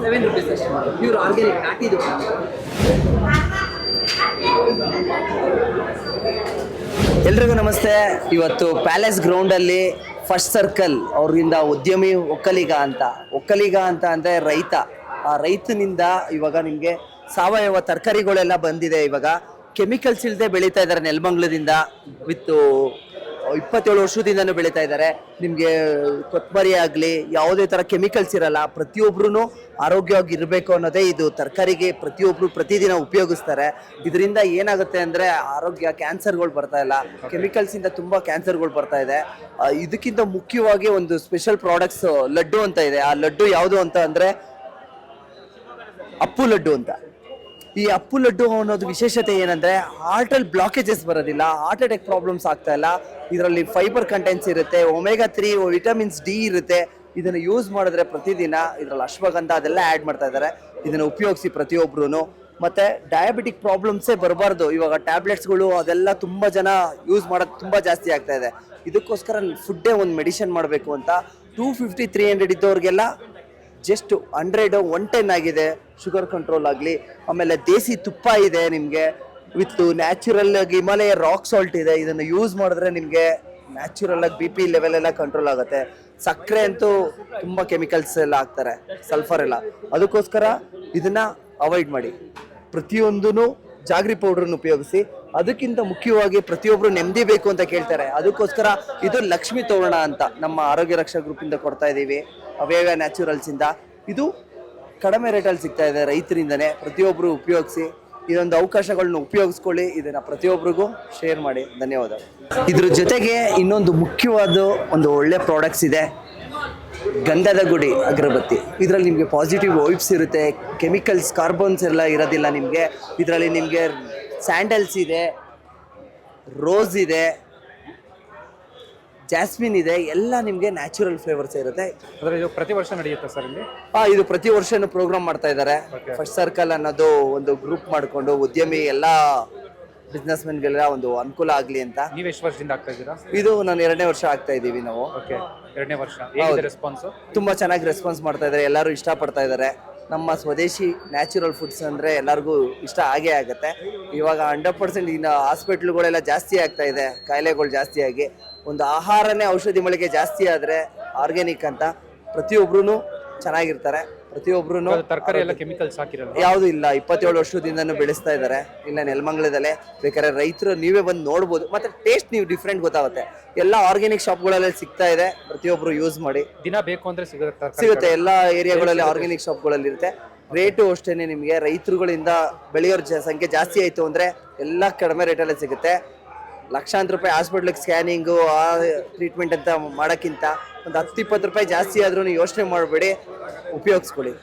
Seven rupees ಅಷ್ಟೇ. Pure organic ನಾಟಿದು ಎಲ್ರಿಗೂ ನಮಸ್ತೆ. ಇವತ್ತು ಪ್ಯಾಲೇಸ್ ಗ್ರೌಂಡಲ್ಲಿ ಫಸ್ಟ್ ಸರ್ಕಲ್ ಅವರಿಂದ ಉದ್ಯಮಿ ಒಕ್ಕಲಿಗ ಅಂತ. ಒಕ್ಕಲಿಗ ಅಂತ ಅಂದರೆ ರೈತ. ಆ ರೈತನಿಂದ ಇವಾಗ ನಿಮಗೆ ಸಾವಯವ ತರಕಾರಿಗಳೆಲ್ಲ ಬಂದಿದೆ ಇವಾಗ. ಕೆಮಿಕಲ್ಸ್ ಇಲ್ಲದೆ ಬೆಳೀತಾ ಇದ್ದಾರೆ ನೆಲಮಂಗ್ಲದಿಂದ ವಿತ್ ಇಪ್ಪತ್ತೇಳು ವರ್ಷದಿಂದನೂ ಬೆಳೀತಾ ಇದ್ದಾರೆ. ನಿಮಗೆ ಕೊತ್ತಂಬರಿ ಆಗಲಿ, ಯಾವುದೇ ಥರ ಕೆಮಿಕಲ್ಸ್ ಇರಲ್ಲ ಪ್ರತಿಯೊಬ್ಬರೂ ಆರೋಗ್ಯವಾಗಿ ಇರಬೇಕು ಅನ್ನೋದೇ ಇದು. ತರಕಾರಿಗೆ ಪ್ರತಿಯೊಬ್ಬರು ಪ್ರತಿದಿನ ಉಪಯೋಗಿಸ್ತಾರೆ. ಇದರಿಂದ ಏನಾಗುತ್ತೆ ಅಂದರೆ ಆರೋಗ್ಯ ಕ್ಯಾನ್ಸರ್ಗಳು ಬರ್ತಾ ಇಲ್ಲ. ಕೆಮಿಕಲ್ಸಿಂದ ತುಂಬ ಕ್ಯಾನ್ಸರ್ಗಳು ಬರ್ತಾ ಇದೆ. ಇದಕ್ಕಿಂತ ಮುಖ್ಯವಾಗಿ ಒಂದು ಸ್ಪೆಷಲ್ ಪ್ರಾಡಕ್ಟ್ಸ್ ಲಡ್ಡು ಅಂತ ಇದೆ. ಆ ಲಡ್ಡು ಯಾವುದು ಅಂತ ಅಂದರೆ ಅಪ್ಪು ಲಡ್ಡು ಅಂತ. ಈ ಅಪ್ಪು ಲಡ್ಡು ಅನ್ನೋದು ವಿಶೇಷತೆ ಏನಂದ್ರೆ ಹಾರ್ಟಲ್ಲಿ ಬ್ಲಾಕೇಜಸ್ ಬರೋದಿಲ್ಲ ಹಾರ್ಟ್ ಅಟ್ಯಾಕ್ ಪ್ರಾಬ್ಲಮ್ಸ್ ಆಗ್ತಾ ಇಲ್ಲ. ಇದರಲ್ಲಿ ಫೈಬರ್ ಕಂಟೆಂಟ್ಸ್ ಇರುತ್ತೆ ಒಮೆಗಾ ತ್ರೀ ವಿಟಮಿನ್ಸ್ ಡಿ ಇರುತ್ತೆ. ಇದನ್ನು ಯೂಸ್ ಮಾಡಿದ್ರೆ ಪ್ರತಿದಿನ ಇದರಲ್ಲಿ ಅಶ್ವಗಂಧ ಅದೆಲ್ಲ ಆ್ಯಡ್ ಮಾಡ್ತಾ ಇದ್ದಾರೆ. ಇದನ್ನು ಉಪಯೋಗಿಸಿ ಪ್ರತಿಯೊಬ್ಬರೂ ಮತ್ತೆ ಡಯಾಬಿಟಿಕ್ ಪ್ರಾಬ್ಲಮ್ಸೇ ಬರಬಾರ್ದು. ಇವಾಗ ಟ್ಯಾಬ್ಲೆಟ್ಸ್ಗಳು ಅದೆಲ್ಲ ತುಂಬ ಜನ ಯೂಸ್ ಮಾಡೋದು ತುಂಬ ಜಾಸ್ತಿ ಆಗ್ತಾ ಇದೆ. ಇದಕ್ಕೋಸ್ಕರ ಫುಡ್ಡೇ ಒಂದು ಮೆಡಿಷನ್ ಮಾಡಬೇಕು ಅಂತ ಟೂ ಫಿಫ್ಟಿ ತ್ರೀ ಹಂಡ್ರೆಡ್ ಇದ್ದವ್ರಿಗೆಲ್ಲ ಜಸ್ಟ್ ಹಂಡ್ರೆಡ್ ಒನ್ ಟೆನ್ ಆಗಿದೆ. ಶುಗರ್ ಕಂಟ್ರೋಲ್ ಆಗಲಿ, ಆಮೇಲೆ ದೇಸಿ ತುಪ್ಪ ಇದೆ ನಿಮಗೆ. ವಿತ್ ನ್ಯಾಚುರಲ್ ಆಗಿ ಹಿಮಾಲಯ ರಾಕ್ ಸಾಲ್ಟ್ ಇದೆ. ಇದನ್ನು ಯೂಸ್ ಮಾಡಿದ್ರೆ ನಿಮಗೆ ನ್ಯಾಚುರಲ್ ಆಗಿ ಬಿ ಪಿ ಲೆವೆಲ್ ಎಲ್ಲ ಕಂಟ್ರೋಲ್ ಆಗುತ್ತೆ. ಸಕ್ಕರೆ ಅಂತೂ ತುಂಬ ಕೆಮಿಕಲ್ಸ್ ಎಲ್ಲ ಹಾಕ್ತಾರೆ. ಸಲ್ಫರ್ ಎಲ್ಲ. ಅದಕ್ಕೋಸ್ಕರ ಇದನ್ನು ಅವಾಯ್ಡ್ ಮಾಡಿ. ಪ್ರತಿಯೊಂದೂ ಜಾಗ್ರಿ ಪೌಡ್ರನ್ನ ಉಪಯೋಗಿಸಿ ಅದಕ್ಕಿಂತ ಮುಖ್ಯವಾಗಿ ಪ್ರತಿಯೊಬ್ಬರು ನೆಮ್ಮದಿ ಬೇಕು ಅಂತ ಕೇಳ್ತಾರೆ. ಅದಕ್ಕೋಸ್ಕರ ಇದು ಲಕ್ಷ್ಮಿ ತೋರಣ ಅಂತ ನಮ್ಮ ಆರೋಗ್ಯ ರಕ್ಷಾ ಗ್ರೂಪಿಂದ ಕೊಡ್ತಾ ಇದ್ದೀವಿ. ನ್ಯಾಚುರಲ್ಸ್ ಇಂದ. ಇದು ಕಡಿಮೆ ರೇಟಲ್ಲಿ ಸಿಗ್ತಾ ಇದೆ ರೈತರಿಂದನೇ. ಪ್ರತಿಯೊಬ್ಬರು ಉಪಯೋಗಿಸಿ ಇದೊಂದು ಅವಕಾಶಗಳನ್ನ ಉಪಯೋಗಿಸ್ಕೊಳ್ಳಿ. ಇದನ್ನ ಪ್ರತಿಯೊಬ್ಬರಿಗೂ ಶೇರ್ ಮಾಡಿ. ಧನ್ಯವಾದ ಇದ್ರ ಜೊತೆಗೆ ಇನ್ನೊಂದು ಮುಖ್ಯವಾದ ಒಂದು ಒಳ್ಳೆ ಪ್ರಾಡಕ್ಟ್ಸ್ ಇದೆ. ಗಂಧದ ಗುಡಿ ಅಗರಬತ್ತಿ. ಇದರಲ್ಲಿ ನಿಮಗೆ ಪಾಸಿಟಿವ್ ವೈಬ್ಸ್ ಇರುತ್ತೆ ಕೆಮಿಕಲ್ಸ್ ಕಾರ್ಬನ್ಸ್ ಎಲ್ಲ ಇರೋದಿಲ್ಲ ನಿಮಗೆ. ಇದರಲ್ಲಿ ನಿಮಗೆ ಸ್ಯಾಂಡಲ್ಸ್ ಇದೆ ರೋಸ್ ಇದೆ ಜಾಸ್ಮಿನ್ ಇದೆ ಎಲ್ಲ ನಿಮಗೆ ನ್ಯಾಚುರಲ್ ಫ್ಲೇವರ್ಸ್ ಇರುತ್ತೆ. ಅಂದರೆ ಇದು ಪ್ರತಿ ವರ್ಷ ನಡೆಯುತ್ತೆ ಸರ್ ಇಲ್ಲಿ? ಹಾಂ ಇದು ಪ್ರತಿ ವರ್ಷನೂ ಪ್ರೋಗ್ರಾಮ್ ಮಾಡ್ತಾ ಇದ್ದಾರೆ. ಫಸ್ಟ್ ಸರ್ಕಲ್ ಅನ್ನೋದು ಒಂದು ಗ್ರೂಪ್ ಮಾಡಿಕೊಂಡು ಉದ್ಯಮಿ ಎಲ್ಲ ಬಿಸ್ನೆಸ್ ಮೆನ್ಗೆಲ್ಲ ಒಂದು ಅನುಕೂಲ ಆಗಲಿ ಅಂತ. ನೀವು ಎಷ್ಟು ವರ್ಷದಿಂದ ಆಗ್ತಾ ಇದ್ದೀರಾ? ಇದು ನಾನು ಎರಡನೇ ವರ್ಷ ಆಗ್ತಾ ಇದ್ದೀವಿ ನಾವು. ಓಕೆ ಎರಡನೇ ವರ್ಷ. ಹೇಗಿದೆ ರೆಸ್ಪಾನ್ಸ್ ತುಂಬಾ ಚೆನ್ನಾಗಿ ರೆಸ್ಪಾನ್ಸ್ ಮಾಡ್ತಾ ಇದ್ದಾರೆ ಎಲ್ಲರೂ ಇಷ್ಟಪಡ್ತಾ ಇದ್ದಾರೆ ನಮ್ಮ ಸ್ವದೇಶಿ ನ್ಯಾಚುರಲ್ ಫುಡ್ಸ್ ಅಂದ್ರೆ ಎಲ್ಲರಿಗೂ ಇಷ್ಟ ಆಗೇ ಆಗುತ್ತೆ. ಇವಾಗ ಹಂಡ್ರೆಡ್ ಪರ್ಸೆಂಟ್ ಇನ್ನು ಹಾಸ್ಪಿಟ್ಲ್ಗಳೆಲ್ಲ ಜಾಸ್ತಿ ಆಗ್ತಾ ಇದೆ ಕಾಯಿಲೆಗಳು ಜಾಸ್ತಿ ಆಗಿ. ಒಂದು ಆಹಾರನೇ ಔಷಧಿ ಮಳಿಗೆ ಜಾಸ್ತಿ ಆದರೆ ಆರ್ಗ್ಯಾನಿಕ್ ಅಂತ ಪ್ರತಿಯೊಬ್ಬರೂ ಚೆನ್ನಾಗಿರ್ತಾರೆ. ಪ್ರತಿಯೊಬ್ರು ತರಕಾರಿ ಎಲ್ಲ ಕೆಮಿಕಲ್ಸ್ ಹಾಕಿರಲ್ಲ. ಯಾವುದು ಇಲ್ಲ. ಇಪ್ಪತ್ತೇಳು ವರ್ಷದಿಂದನೂ ಬೆಳೆಸ್ತಾ ಇದ್ದಾರೆ. ಇಲ್ಲ ನೆಲಮಂಗಲದಲ್ಲೇ ಬೇಕಾದ್ರೆ ರೈತರು ನೀವೇ ಬಂದು ನೋಡ್ಬೋದು. ಮತ್ತೆ ಟೇಸ್ಟ್ ನೀವು ಡಿಫ್ರೆಂಟ್ ಗೊತ್ತಾಗುತ್ತೆ. ಎಲ್ಲ ಆರ್ಗ್ಯಾನಿಕ್ ಶಾಪ್ಗಳಲ್ಲಿ ಸಿಗ್ತಾ ಇದೆ. ಪ್ರತಿಯೊಬ್ಬರು ಯೂಸ್ ಮಾಡಿ. ದಿನ ಬೇಕು ಅಂದ್ರೆ ಸಿಗುತ್ತೆ ಸಿಗುತ್ತೆ. ಎಲ್ಲ ಏರಿಯಾಗಳಲ್ಲಿ ಆರ್ಗ್ಯಾನಿಕ್ ಶಾಪ್ಗಳಲ್ಲಿ ಇರುತ್ತೆ. ರೇಟು ಅಷ್ಟೇನೆ ನಿಮಗೆ. ರೈತರುಗಳಿಂದ ಬೆಳೆಯೋರ ಸಂಖ್ಯೆ ಜಾಸ್ತಿ ಆಯಿತು ಅಂದರೆ ಎಲ್ಲ ಕಡಿಮೆ ರೇಟಲ್ಲೇ ಸಿಗುತ್ತೆ. ಲಕ್ಷಾಂತರ ರೂಪಾಯಿ ಹಾಸ್ಪಿಟ್ಲಿಗೆ ಸ್ಕ್ಯಾನಿಂಗು ಆ ಟ್ರೀಟ್ಮೆಂಟ್ ಅಂತ ಮಾಡೋಕ್ಕಿಂತ ಒಂದು ಹತ್ತು ಇಪ್ಪತ್ತು ರೂಪಾಯಿ ಜಾಸ್ತಿ ಆದ್ರೂ ಯೋಚನೆ ಮಾಡಬೇಡಿ. ಉಪಯೋಗಿಸ್ಕೊಳ್ಳಿ